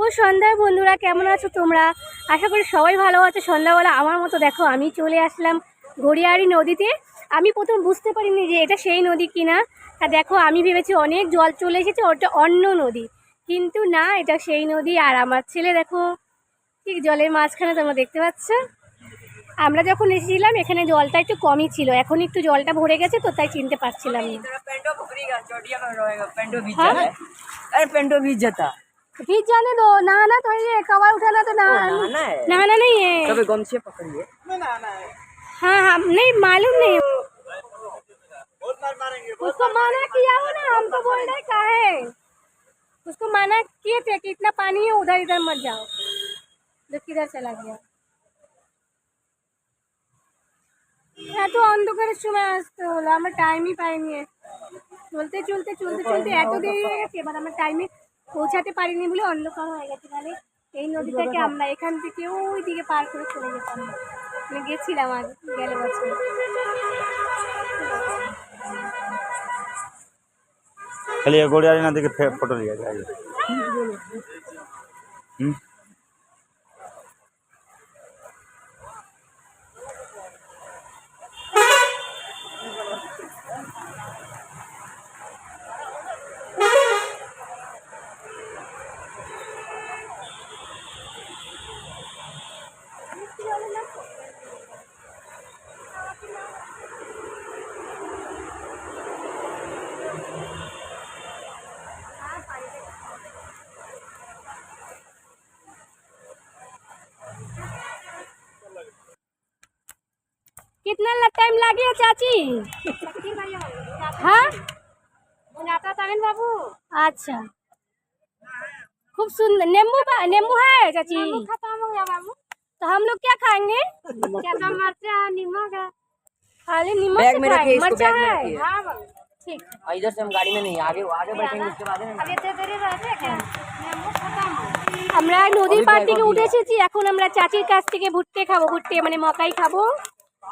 ও সন্ধ্যায় বন্ধুরা কেমন আছো তোমরা? আশা করি সবাই ভালো আছো। সন্ধ্যাবেলা আমার মতো দেখো আমি চলে আসলাম গড়িয়ারি নদীতে। আমি প্রথম বুঝতে পারিনি যে এটা সেই নদী কিনা। তা দেখো আমি ভেবেছি অনেক জল চলে এসেছে ওটা অন্য নদী। কিন্তু না এটা সেই নদী। আর আমার ছেলে দেখো ঠিক জলের মাঝখানে তোমরা দেখতে পাচ্ছ। আমরা যখন এসেছিলাম এখানে জলটা একটু কমই ছিল। এখন একটু জলটা ভরে গেছে তো তাই চিনতে পারছিলাম না। तेरा पेंटो पकड़ेगा चौटिया में रहेगा पेंटो भीज हाँ? जाता है अरे पेंटो भीज जाता फिर जाने दो नहाना तो ये कवर उठाना तो नहा नहाना है नहाना नहीं है कभी गमछे पकड़िए हाँ हाँ नहीं मालूम नहीं उसको मना किया हो ना हम तो बोल रहे का है उसको मना किए थे कि इतना पानी है उधर इधर मत जाओ तो किधर चला गया এত অন্ধকারের সময় আসতে হলো আমরা টাইমই পাইনি চলতে চলতে চলতে চলতে এত দেরি হয়ে গেছে এবার আমরা টাইমে পৌঁছাতে পারিনি বলে অন্ধকার হয়ে গেছে। মানে এই নদীটাকে আমরা এখান থেকে ওই দিকে পার করে চলে যেতাম। মানে গেছিলাম আগে গেল বছর। খালি গড়িয়ারি না দিকে ফটো নিয়ে যায় হুম? कितना टाइम लगे चाची हाँ बाबू अच्छा खूब सुंदर नींबू बा- नींबू है चाची खत्म हो गया बाबू तो हम लोग क्या खाएंगे क्या मरचा नमक है खाली नमक बैग से में रखिए, खाएं। इसको मरचा बैग में है रखिए। हाँ बाबू, ठीक और इधर से हम गाड़ी में नहीं आगे आगे बैठेंगे उसके बाद है ना আমরা নদীর পাড় থেকে উঠে এসেছি এখন আমরা চাচির কাছ থেকে ভুট্টে খাবো ভুট্টে মানে মকাই খাবো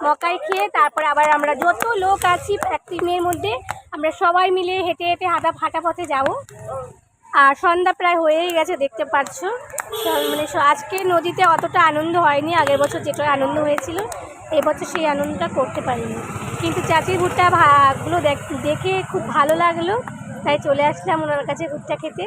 মকাই খেয়ে তারপরে আবার আমরা যত লোক আছি এক মধ্যে, আমরা সবাই মিলে হেঁটে হেঁটে হাঁটা ফাটা পথে যাব। আর সন্ধ্যা প্রায় হয়েই গেছে, দেখতে পাচ্ছ। মানে আজকে নদীতে অতটা আনন্দ হয়নি, আগের বছর যেটা আনন্দ হয়েছিল এবছর সেই আনন্দটা করতে পারিনি। কিন্তু চাচির দেখ- দেখে খুব ভালো লাগল, তাই চলে আসলাম ওনার কাছে ভুট্টা খেতে।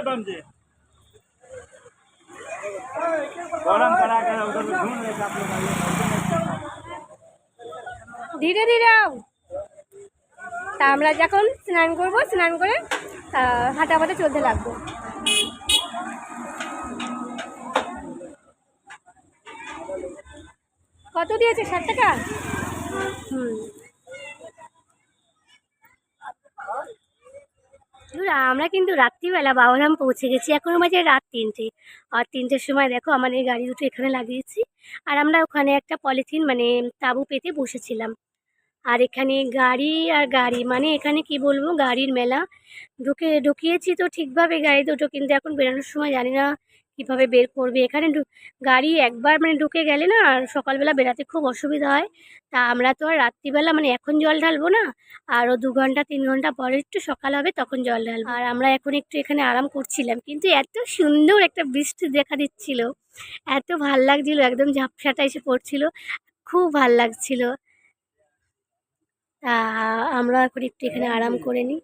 जी गरम करा के उधर से ढूंढ रहे थे आप लोग आइए। ধীরে ধীরে আও। তা আমরা যখন স্নান করব স্নান করে আহ, হাঁটা পথে চলতে লাগবো কত দিয়েছে ষাট টাকা হুম আমরা কিন্তু রাত্রিবেলা বাবাধাম পৌঁছে গেছি। এখন মাঝে রাত তিনটে। আর তিনটের সময় দেখো আমাদের গাড়ি দুটো এখানে লাগিয়েছি। আর আমরা ওখানে একটা পলিথিন মানে তাঁবু পেতে বসেছিলাম। আর এখানে গাড়ি আর গাড়ি মানে এখানে কি বলব, গাড়ির মেলা। ঢুকে, ঢুকিয়েছি তো ঠিকভাবে গাড়ি দুটো, কিন্তু এখন বেরোনোর সময় জানি না কীভাবে বের করবে? এখানে গাড়ি একবার মানে ঢুকে গেলে না আর সকালবেলা বেরাতে খুব অসুবিধা হয়। তা আমরা তো আর রাত্রিবেলা মানে এখন জল ঢালবো না আরও দু ঘণ্টা, তিন ঘণ্টা পরে একটু সকাল হবে তখন জল ঢালবো। আর আমরা এখন একটু এখানে আরাম করছিলাম, কিন্তু এত সুন্দর একটা বৃষ্টি দেখা দিচ্ছিল। এত ভালো লাগছিল, একদম ঝাপসাটা এসে পড়ছিল, খুব ভালো লাগছিল। তা আমরা এখন একটু এখানে আরাম করে নিই।